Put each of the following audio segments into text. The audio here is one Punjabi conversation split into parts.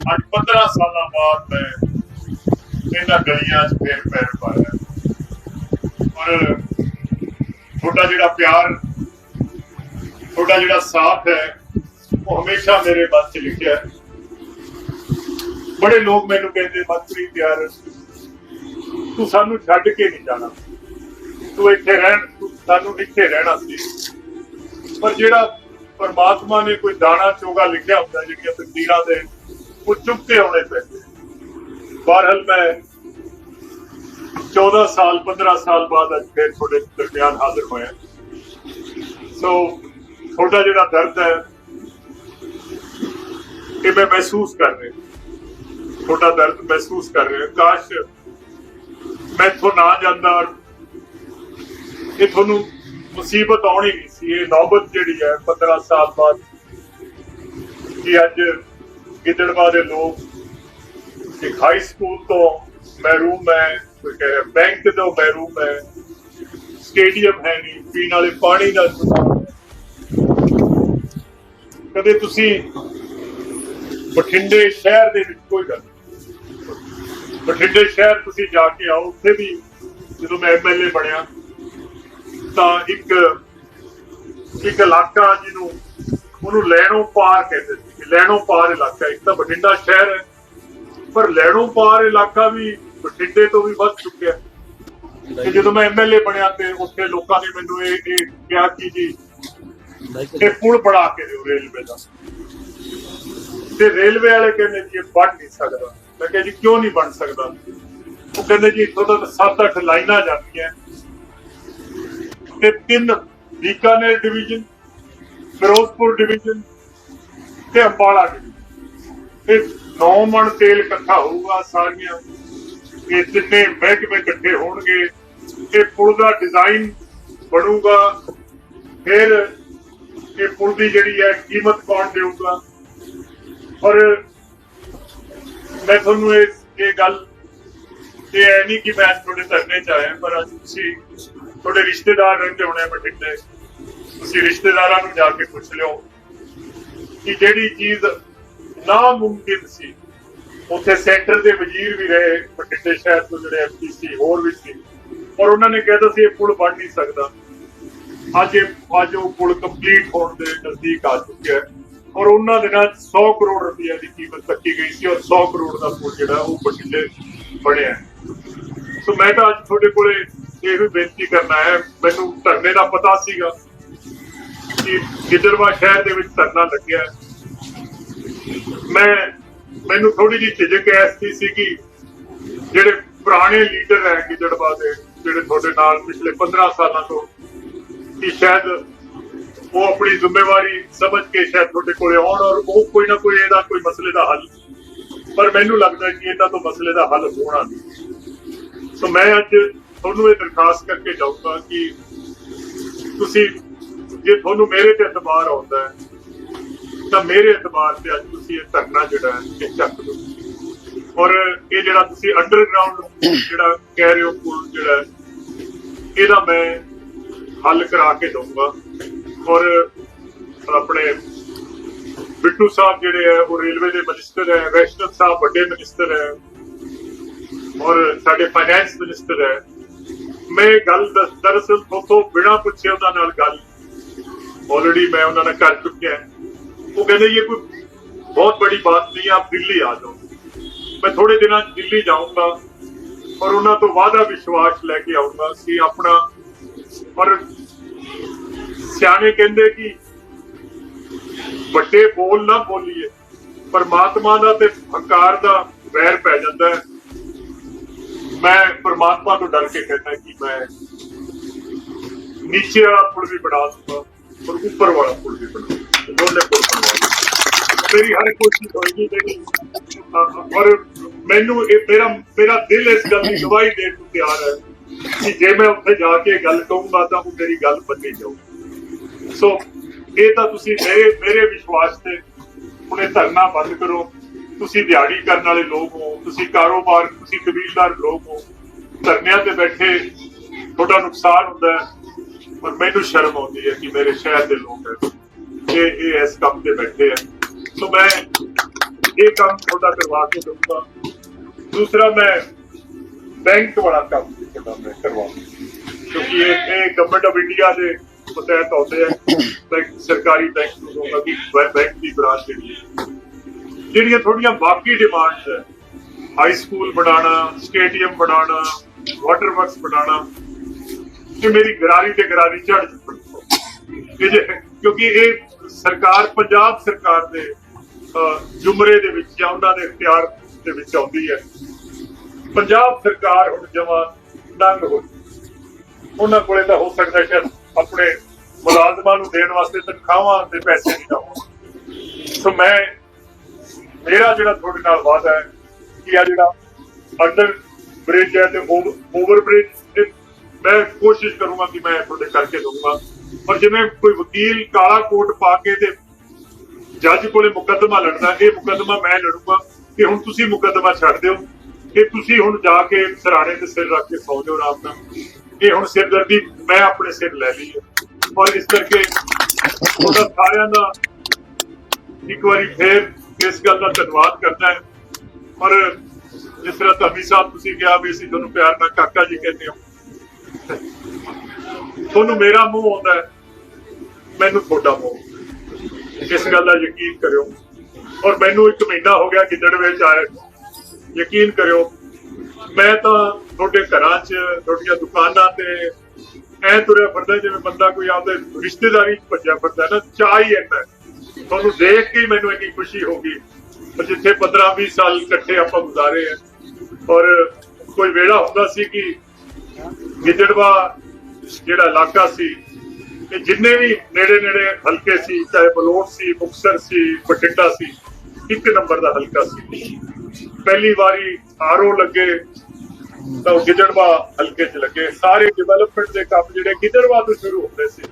ਅੱਜ 15 ਸਾਲਾਂ ਬਾਅਦ ਮੈਂ ਇਹਨਾਂ ਗਲੀਆਂ 'ਚ ਫੇਰ ਪੈਰ ਪਾਇਆ। ਔਰ ਤੁਹਾਡਾ ਜਿਹੜਾ ਪਿਆਰ, ਤੁਹਾਡਾ ਜਿਹੜਾ ਸਾਥ ਹੈ, ਉਹ ਹਮੇਸ਼ਾ ਮੇਰੇ ਮਨ 'ਚ ਲਿਖਿਆ ਹੈ। ਬੜੇ ਲੋਕ ਮੈਨੂੰ ਕਹਿੰਦੇ, ਮਨਪ੍ਰੀਤ ਪਿਆਰ ਤੂੰ ਸਾਨੂੰ ਛੱਡ ਕੇ ਨਹੀਂ ਜਾਣਾ। ਤੂੰ ਇੱਥੇ ਰਹਿਣ ਸਾਨੂੰ ਇੱਥੇ ਰਹਿਣਾ ਸੀ। ਪਰ ਜਿਹੜਾ ਪਰਮਾਤਮਾ ਨੇ ਕੋਈ ਦਾਣਾ, ਚੋਗਾ ਲਿਖਿਆ ਹੁੰਦਾ, ਜਿਹੜੀਆਂ ਤਕਦੀਰਾਂ ਦੇ ਉਹ ਚੁੱਕ ਕੇ ਆਉਣੇ ਪੈਂਦੇ ਬਹਰਹਾਲ ਮੈਂ 14 ਸਾਲ 15 ਸਾਲ ਬਾਅਦ ਅੱਜ ਫਿਰ ਤੁਹਾਡੇ ਦਰਮਿਆਨ ਹਾਜ਼ਰ ਹੋਇਆ। ਸੋ ਤੁਹਾਡਾ ਜਿਹੜਾ ਦਰਦ ਹੈ, ਇਹ ਮੈਂ ਮਹਿਸੂਸ ਕਰ ਰਿਹਾ। ਤੁਹਾਡਾ ਦਰਦ ਮਹਿਸੂਸ ਕਰ ਰਿਹਾ। ਕਾਸ਼ ਮੈਂ ਇੱਥੋਂ ਨਾ ਜਾਂਦਾ ਇਹ ਤੁਹਾਨੂੰ ਮੁਸੀਬਤ ਆਉਣੀ ਨਹੀਂ ਸੀ। ਇਹ ਨੌਬਤ ਜਿਹੜੀ ਹੈ 15 ਸਾਲ ਬਾਅਦ, ਕਿ ਅੱਜ ਗਿੱਦੜਵਾ ਦੇ ਲੋਕ ਇੱਕ ਹਾਈ ਸਕੂਲ ਤੋਂ ਮਹਿਰੂਮ ਹੈ, ਕੋਈ ਕਹੇ ਰਿਹਾ ਬੈਂਕ ਤੋਂ ਮਹਿਰੂਮ ਹੈ ਸਟੇਡੀਅਮ ਹੈ ਨਹੀਂ, ਪੀਣ ਵਾਲੇ ਪਾਣੀ ਦਾ ਕਦੇ ਤੁਸੀਂ ਬਠਿੰਡੇ ਸ਼ਹਿਰ ਦੇ ਵਿੱਚ ਕੋਈ ਗੱਲ ਨਹੀਂ। ਬਠਿੰਡੇ ਸ਼ਹਿਰ ਤੁਸੀਂ ਜਾ ਕੇ ਆਓ, ਉੱਥੇ ਵੀ ਜਦੋਂ ਮੈਂ ਐਮਐਲਏ ਬਣਿਆ, ਤਾਂ ਇੱਕ ਇੱਕ ਇਲਾਕਾ ਜਿਹਨੂੰ ਉਹਨੂੰ ਲੈਣੋ ਪਾਰ ਕਹਿੰਦੇ ਸੀ ਲੈਣੋਂ ਪਾਰ ਇਲਾਕਾ, ਇੱਕ ਤਾਂ ਬਠਿੰਡਾ ਸ਼ਹਿਰ ਹੈ, ਪਰ ਲੈਣੋਂ ਪਾਰ ਇਲਾਕਾ ਵੀ ਬਠਿੰਡੇ ਤੋਂ ਵੀ ਵੱਧ ਚੁੱਕਿਆ। ਤੇ ਜਦੋਂ ਮੈਂ ਐਮਐਲਏ ਬਣਿਆ ਤੇ ਉੱਥੇ ਲੋਕਾਂ ਨੇ ਮੈਨੂੰ ਇਹ ਇਹ ਕਿਹਾ ਕਿ ਜੀ ਇਹ ਪੁਲ ਬਣਾ ਕੇ ਦਿਓ ਰੇਲਵੇ ਦਾ। ਤੇ ਰੇਲਵੇ ਵਾਲੇ ਕਹਿੰਦੇ ਜੀ ਇਹ ਬਣ ਨਹੀਂ ਸਕਦਾ। ਮੈਂ ਕਿਹਾ ਜੀ, ਕਿਉਂ ਨਹੀਂ ਬਣ ਸਕਦਾ? ਉਹ ਕਹਿੰਦੇ ਜੀ, ਇੱਥੋਂ ਤਾਂ 7-8 ਲਾਈਨਾਂ ਜਾਂਦੀਆਂ। ਤੇ ਤਿੰਨ ਬੀਕਾਨੇਰ ਡਿਵੀਜ਼ਨ, ਫਿਰੋਜ਼ਪੁਰ ਡਿਵੀਜ਼ਨ ਤੇ ਅੰਬਾਲਾ ਡਿਵੀਜ਼ਨ 9 ਮਣ ਤੇਲ ਇਕੱਠਾ ਹੋਊਗਾ ਸਾਰੀਆਂ। ਇਹ ਤਿੰਨੇ ਮਹਿਕਮੇ ਇਕੱਠੇ ਹੋਣਗੇ, ਇਹ ਪੁਲ ਦਾ ਡਿਜ਼ਾਈਨ ਬਣੂਗਾ। ਫਿਰ ਇਹ ਪੁਲ ਦੀ ਜਿਹੜੀ ਹੈ ਕੀਮਤ ਕੌਣ ਦੇਊਗਾ? ਔਰ ਮੈਂ ਤੁਹਾਨੂੰ ਇਹ ਇਹ ਗੱਲ, ਇਹ ਹੈ ਨਹੀਂ ਕਿ ਮੈਂ ਅੱਜ ਤੁਹਾਡੇ ਧਰਨੇ ਚ ਆਇਆ, ਪਰ ਅੱਜ ਤੁਸੀਂ ਤੁਹਾਡੇ ਰਿਸ਼ਤੇਦਾਰ ਰਹਿੰਦੇ ਹੋਣੇ ਆ ਬਠਿੰਡੇ। ਤੁਸੀਂ ਰਿਸ਼ਤੇਦਾਰਾਂ ਨੂੰ ਜਾ ਕੇ ਪੁੱਛ ਲਿਓ। ਕਿ ਜਿਹੜੀ ਚੀਜ਼ ਨਾ ਮੁਮਕਿਨ ਸੀ, ਉੱਥੇ ਸੈਂਟਰ ਦੇ ਵਜ਼ੀਰ ਵੀ ਰਹੇ ਬਠਿੰਡੇ ਸ਼ਹਿਰ ਤੋਂ ਜਿਹੜੇ ਐਮਪੀਸੀ ਹੋਰ ਵੀ ਸੀ ਔਰ ਉਹਨਾਂ ਨੇ ਕਹਿਤਾ ਸੀ ਇਹ ਪੁਲ ਬਣ ਨਹੀਂ ਸਕਦਾ। ਅੱਜ ਇਹ, ਅੱਜ ਉਹ ਪੁਲ ਕੰਪਲੀਟ ਹੋਣ ਦੇ ਨਜ਼ਦੀਕ ਆ ਚੁੱਕਿਆ ਹੈ, ਔਰ ਉਹਨਾਂ ਦਿਨਾਂ 'ਚ 100 ਕਰੋੜ ਰੁਪਏ ਦੀ ਕੀਮਤ ਰੱਖੀ ਗਈ ਸੀ, ਔਰ 100 ਕਰੋੜ ਦਾ ਪੁਲ ਜਿਹੜਾ, ਉਹ ਬਠਿੰਡੇ ਬਣਿਆ ਸੋ ਮੈਂ ਤਾਂ ਅੱਜ ਤੁਹਾਡੇ ਕੋਲੇ ਇਹ ਵੀ ਬੇਨਤੀ ਕਰਨਾ ਹੈ, ਮੈਨੂੰ ਧਰਨੇ ਦਾ ਪਤਾ ਸੀਗਾ ਕਿ ਗਿੱਦੜਵਾ ਸ਼ਹਿਰ ਦੇ ਵਿੱਚ ਧਰਨਾ ਲੱਗਿਆ। ਮੈਂ, ਮੈਨੂੰ ਥੋੜੀ ਜਿਹੀ ਝਿਜਕ ਐਸੀ ਸੀਗੀ ਜਿਹੜੇ ਪੁਰਾਣੇ ਲੀਡਰ ਹੈ ਗਿੱਦੜਵਾ ਦੇ, ਜਿਹੜੇ ਤੁਹਾਡੇ ਨਾਲ ਪਿਛਲੇ 15 ਸਾਲਾਂ ਤੋਂ ਕਿ ਸ਼ਾਇਦ ਉਹ ਆਪਣੀ ਜ਼ਿੰਮੇਵਾਰੀ ਸਮਝ ਕੇ ਸ਼ਾਇਦ ਤੁਹਾਡੇ ਕੋਲੇ ਆਉਣ ਔਰ ਉਹ ਕੋਈ ਨਾ ਕੋਈ ਇਹਦਾ ਕੋਈ ਮਸਲੇ ਦਾ ਹੱਲ। ਪਰ ਮੈਨੂੰ ਲੱਗਦਾ ਕਿ ਇਹਦਾ ਤੋਂ ਮਸਲੇ ਦਾ ਹੱਲ ਹੋਣਾ ਨਹੀਂ। ਸੋ ਮੈਂ ਅੱਜ ਤੁਹਾਨੂੰ ਇਹ ਦਰਖਾਸਤ ਕਰਕੇ ਜਾਊਂਗਾ ਕਿ ਤੁਸੀਂ ਜੇ ਤੁਹਾਨੂੰ ਮੇਰੇ ਤੇ ਇਤਬਾਰ ਆਉਂਦਾ ਹੈ, ਤਾਂ ਮੇਰੇ ਇਤਬਾਰ ਤੇ ਅੱਜ ਤੁਸੀਂ ਇਹ ਧਰਨਾ ਜਿਹੜਾ ਹੈ, ਇਹ ਚੱਕ ਦਿਓ। ਔਰ ਇਹ ਜਿਹੜਾ ਤੁਸੀਂ ਅੰਡਰਗਰਾਉਂਡ ਜਿਹੜਾ ਕਹਿ ਰਹੇ ਹੋ ਪੁਲ ਜਿਹੜਾ ਇਹਦਾ ਮੈਂ ਹੱਲ ਕਰਾ ਕੇ ਦਊਂਗਾ। ਔਰ ਆਪਣੇ ਬਿੱਟੂ ਸਾਹਿਬ ਜਿਹੜੇ ਹੈ, ਉਹ ਰੇਲਵੇ ਦੇ ਮਿਨਿਸਟਰ ਹੈ, ਵੈਸ਼ਨਵ ਸਾਹਿਬ ਵੱਡੇ ਮਿਨਿਸਟਰ ਹੈ, ਔਰ ਸਾਡੇ ਫਾਈਨੈਂਸ ਮਿਨਿਸਟਰ ਹੈ। ਮੈਂ ਇਹ ਗੱਲ ਦ- ਦਰਅਸਲ ਤੋਂ ਬਿਨਾ ਪੁੱਛੇ ਉਹਨਾਂ ਨਾਲ ਗੱਲ ਆਲਰੇਡੀ ਮੈਂ ਉਹਨਾਂ ਨਾਲ ਕਰ ਚੁੱਕਿਆ ਹੈ। ਉਹ ਕਹਿੰਦੇ ਇਹ ਕੋਈ ਬਹੁਤ ਬੜੀ ਬਾਤ ਨਹੀਂ ਆਪ ਦਿੱਲੀ ਆ ਜਾਓ। ਮੈਂ ਥੋੜੇ ਦਿਨਾਂ 'ਚ ਦਿੱਲੀ ਜਾਊਂਗਾ ਔਰ ਉਹਨਾਂ ਤੋਂ ਵਾਅਦਾ ਵਿਸ਼ਵਾਸ ਲੈ ਕੇ ਆਊਂਗਾ ਕਿ ਆਪਣਾ ਔਰ ਸਿਆਣੇ ਕਹਿੰਦੇ ਕਿ ਵੱਡੇ ਬੋਲ ਨਾ ਬੋਲੀਏ, ਪਰਮਾਤਮਾ ਦਾ ਤੇ ਹੰਕਾਰ ਦਾ ਵੈਰ ਪੈ ਜਾਂਦਾ ਹੈ। ਮੈਂ ਪਰਮਾਤਮਾ ਤੋਂ ਡਰ ਕੇ ਕਹਿੰਦਾ ਕਿ ਮੈਂ ਨੀਚੇ ਵਾਲਾ ਪੁਲ ਵੀ ਬਣਾ ਦੂੰਗਾ। ਔਰ ਉੱਪਰ ਵਾਲਾ ਪੁਲ ਵੀ ਬਣਾ ਦੂੰਗਾ ਦੋਨੇ ਪੁਲ ਬਣਵਾ ਦੂੰਗਾ ਮੇਰੀ ਹਰ ਕੋਸ਼ਿਸ਼ ਹੋਏਗੀ ਮੈਨੂੰ ਇਹ ਮੇਰਾ ਮੇਰਾ ਦਿਲ ਇਸ ਗੱਲ ਦੀ ਗਵਾਹੀ ਦੇਣ ਨੂੰ ਤਿਆਰ ਹੈ ਕਿ ਜੇ ਮੈਂ ਉੱਥੇ ਜਾ ਕੇ ਗੱਲ ਕਹੂੰਗਾ ਤਾਂ ਉਹ ਮੇਰੀ ਗੱਲ ਮੰਨੀ ਜਾਊਗੀ। ਸੋ ਇਹ ਤਾਂ ਤੁਸੀਂ ਮੇਰੇ ਮੇਰੇ ਵਿਸ਼ਵਾਸ ਤੇ ਹੁਣੇ ਧਰਨਾ ਬੰਦ ਕਰੋ। ਤੁਸੀਂ ਦਿਹਾੜੀ ਕਰਨ ਵਾਲੇ ਲੋਕ ਹੋ, ਤੁਸੀਂ ਕਾਰੋਬਾਰ, ਤੁਸੀਂ ਕਬੀਲਦਾਰ ਲੋਕ ਹੋ। ਧਰਨਿਆਂ ਤੇ ਬੈਠੇ ਤੁਹਾਡਾ ਨੁਕਸਾਨ ਹੁੰਦਾ ਹੈ। ਪਰ ਮੈਨੂੰ ਸ਼ਰਮ ਆਉਂਦੀ ਹੈ ਕਿ ਮੇਰੇ ਸ਼ਹਿਰ ਦੇ ਲੋਕ ਹੈ ਇਹ ਇਹ ਇਸ ਕੰਮ ਤੇ ਬੈਠੇ ਹੈ ਸੋ ਮੈਂ ਇਹ ਕੰਮ ਤੁਹਾਡਾ ਕਰਵਾ ਕੇ ਦਊਂਗਾ ਦੂਸਰਾ ਮੈਂ ਬੈਂਕ ਵਾਲਾ ਕੰਮ ਤੁਹਾਡਾ ਮੈਂ ਕਰਵਾਉਂਗਾ ਕਿਉਂਕਿ ਇਹ ਇਹ ਗਵਰਨਮੈਂਟ ਆਫ ਇੰਡੀਆ ਦੇ ਮਤਹਿਤ ਆਉਂਦੇ ਆ ਬੈਂਕ ਸਰਕਾਰੀ ਬੈਂਕ ਨੂੰ ਹੋਗਾ ਕਿ ਬੈ- ਬੈਂਕ ਦੀ ਬ੍ਰਾਂਚ ਜਿਹੜੀ ਹੈ ਜਿਹੜੀਆਂ ਥੋੜੀਆਂ ਬਾਕੀ ਡਿਮਾਂਡਸ ਹੈ ਹਾਈ ਸਕੂਲ ਬਣਾਉਣਾ ਸਟੇਡੀਅਮ ਬਣਾਉਣਾ ਵਾਟਰ ਵਰਕਸ ਬਣਾਉਣਾ ਕਿ ਮੇਰੀ ਗਰਾਰੀ ਤੇ ਗਰਾਰੀ ਝੜ ਚੁੱਕੀ ਕਿਉਂਕਿ ਇਹ ਸਰਕਾਰ, ਪੰਜਾਬ ਸਰਕਾਰ ਦੇ ਜ਼ੁਮਰੇ ਦੇ ਵਿੱਚ ਜਾਂ ਉਹਨਾਂ ਦੇ ਇਖਤਿਆਰ ਦੇ ਵਿੱਚ ਆਉਂਦੀ ਹੈ। ਪੰਜਾਬ ਸਰਕਾਰ ਹੁਣ ਜਮਾ ਨੰਗ ਹੋ ਉਹਨਾਂ ਕੋਲੇ ਤਾਂ ਹੋ ਸਕਦਾ ਸ਼ਾਇਦ ਆਪਣੇ ਮੁਲਾਜ਼ਮਾਂ ਨੂੰ ਦੇਣ ਵਾਸਤੇ ਤਨਖਾਹਾਂ ਤੇ ਪੈਸੇ ਨਹੀਂ ਨਾ ਸੋ ਮੈਂ, ਮੇਰਾ ਜਿਹੜਾ ਤੁਹਾਡੇ ਨਾਲ ਵਾਅਦਾ ਹੈ ਕਿ ਆ ਜਿਹੜਾ ਅੰਡਰ ਬ੍ਰਿਜ ਹੈ ਤੇ ਓਵਰ ਬ੍ਰਿਜ ਮੈਂ ਕੋਸ਼ਿਸ਼ ਕਰੂੰਗਾ ਕਿ ਮੈਂ ਤੁਹਾਡੇ ਕਰਕੇ ਦਊਂਗਾ। ਪਰ ਜਿਵੇਂ ਕੋਈ ਵਕੀਲ ਕਾਲਾ ਕੋਟ ਪਾ ਕੇ ਤੇ ਜੱਜ ਕੋਲੇ ਮੁਕੱਦਮਾ ਲੜਦਾ, ਇਹ ਮੁਕੱਦਮਾ ਮੈਂ ਲੜੂੰਗਾ ਕਿ ਹੁਣ ਤੁਸੀਂ ਮੁਕੱਦਮਾ ਛੱਡ ਦਿਓ, ਕਿ ਤੁਸੀਂ ਹੁਣ ਜਾ ਕੇ ਸਰਾਣੇ ਤੇ ਸਿਰ ਰੱਖ ਕੇ ਸੌ ਜਾਓ ਆਰਾਮ ਨਾਲ। ਇਹ ਹੁਣ ਸਿਰਦਰਦੀ ਮੈਂ ਆਪਣੇ ਸਿਰ ਲੈ ਲਈ ਹੈ। ਔਰ ਇਸ ਕਰਕੇ ਉਹਦਾ ਸਾਰਿਆਂ ਦਾ ਇੱਕ ਵਾਰੀ ਫੇਰ ਇਸ ਗੱਲ ਦਾ ਧੰਨਵਾਦ ਕਰਦਾ ਹੈ। ਔਰ ਜਿਸ ਤਰ੍ਹਾਂ ਧਮੀ ਸਾਹਿਬ ਤੁਸੀਂ ਕਿਹਾ ਵੀ ਅਸੀਂ ਤੁਹਾਨੂੰ ਪਿਆਰ ਨਾਲ ਕਾਕਾ ਜੀ ਕਹਿੰਦੇ ਹੋ। ਤੁਹਾਨੂੰ ਮੇਰਾ ਮੂੰਹ ਆਉਂਦਾ ਮੈਨੂੰ ਤੁਹਾਡਾ ਮੂੰਹ ਇਸ ਗੱਲ ਦਾ ਯਕੀਨ ਕਰਿਓ। ਔਰ ਮੈਨੂੰ ਇੱਕ ਮਹੀਨਾ ਹੋ ਗਿਆ ਗਿੱਦੜ ਵਿੱਚ ਆਏ ਯਕੀਨ ਕਰਿਓ, ਮੈਂ ਤਾਂ ਤੁਹਾਡੇ ਘਰਾਂ 'ਚ, ਤੁਹਾਡੀਆਂ ਦੁਕਾਨਾਂ ਤੇ ਐ ਤੁਰਿਆ ਫਿਰਦਾ ਜਿਵੇਂ ਬੰਦਾ ਕੋਈ ਆਪਦੇ ਰਿਸ਼ਤੇਦਾਰੀ 'ਚ ਭੱਜਿਆ ਫਿਰਦਾ ਨਾ ਚਾਹ ਹੀ ਇੰਨਾ ਤੁਹਾਨੂੰ ਦੇਖ ਕੇ ਮੈਨੂੰ ਇੰਨੀ ਖੁਸ਼ੀ ਹੋ ਗਈ ਜਿੱਥੇ 15 20 ਸਾਲ ਇਕੱਠੇ ਆਪਾਂ ਗੁਜ਼ਾਰੇ ਆ। ਔਰ ਕੋਈ ਵੇਲਾ ਹੁੰਦਾ ਸੀ ਕਿ ਗਿੱਦੜਵਾ ਜਿਹੜਾ ਇਲਾਕਾ ਸੀ ਤੇ ਜਿੰਨੇ ਵੀ ਨੇੜੇ ਨੇੜੇ ਹਲਕੇ ਸੀ, ਚਾਹੇ ਬਲੋਟ ਸੀ ਮੁਕਸਰ ਸੀ, ਬਠਿੰਡਾ ਸੀ, ਇੱਕ ਨੰਬਰ ਦਾ ਹਲਕਾ ਸੀ। ਪਹਿਲੀ ਵਾਰੀ ਆਰਓ ਲੱਗੇ ਤਾਂ ਉਹ ਗਿੱਦੜਵਾ ਹਲਕੇ 'ਚ ਲੱਗੇ। ਸਾਰੇ ਡਿਵੈਲਪਮੈਂਟ ਦੇ ਕੰਮ ਜਿਹੜੇ ਗਿੱਦੜਵਾ ਤੋਂ ਸ਼ੁਰੂ ਹੁੰਦੇ ਸੀ।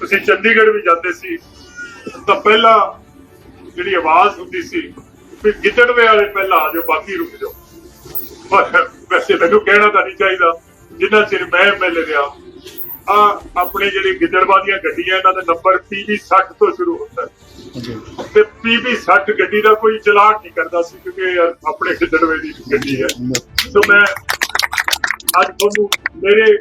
ਤੁਸੀਂ ਚੰਡੀਗੜ੍ਹ ਵੀ ਜਾਂਦੇ ਸੀ, ਤਾਂ ਪਹਿਲਾਂ ਜਿਹੜੀ ਆਵਾਜ਼ ਹੁੰਦੀ ਸੀ, ਵੀ ਗਿੱਦੜਵੇ ਵਾਲੇ ਪਹਿਲਾਂ ਆ ਜਾਓ, ਬਾਕੀ ਰੁਕ ਜਾਓ। ਵੈਸੇ ਮੈਨੂੰ ਕਹਿਣਾ ਤਾਂ ਨਹੀਂ ਚਾਹੀਦਾ। ਜਿੰਨਾ ਚਿਰ ਮੈਂ ਐਮਐਲਏ ਰਿਹਾ ਆ ਆਪਣੇ ਜਿਹੜੇ ਗਿੱਦੜਵਾ ਦੀਆਂ ਗੱਡੀਆਂ ਇਹਨਾਂ ਦਾ ਨੰਬਰ PB 60 ਤੋਂ ਸ਼ੁਰੂ ਹੁੰਦਾ ਹੈ। ਤੇ PB 60 ਗੱਡੀ ਦਾ ਕੋਈ ਚਲਾਨ ਨਹੀਂ ਕਰਦਾ ਸੀ ਕਿਉਂਕਿ ਆਪਣੇ ਗਿੱਦੜਵੇ ਦੀ ਗੱਡੀ ਹੈ। ਸੋ ਮੈਂ ਅੱਜ ਤੁਹਾਨੂੰ ਮੇਰੇ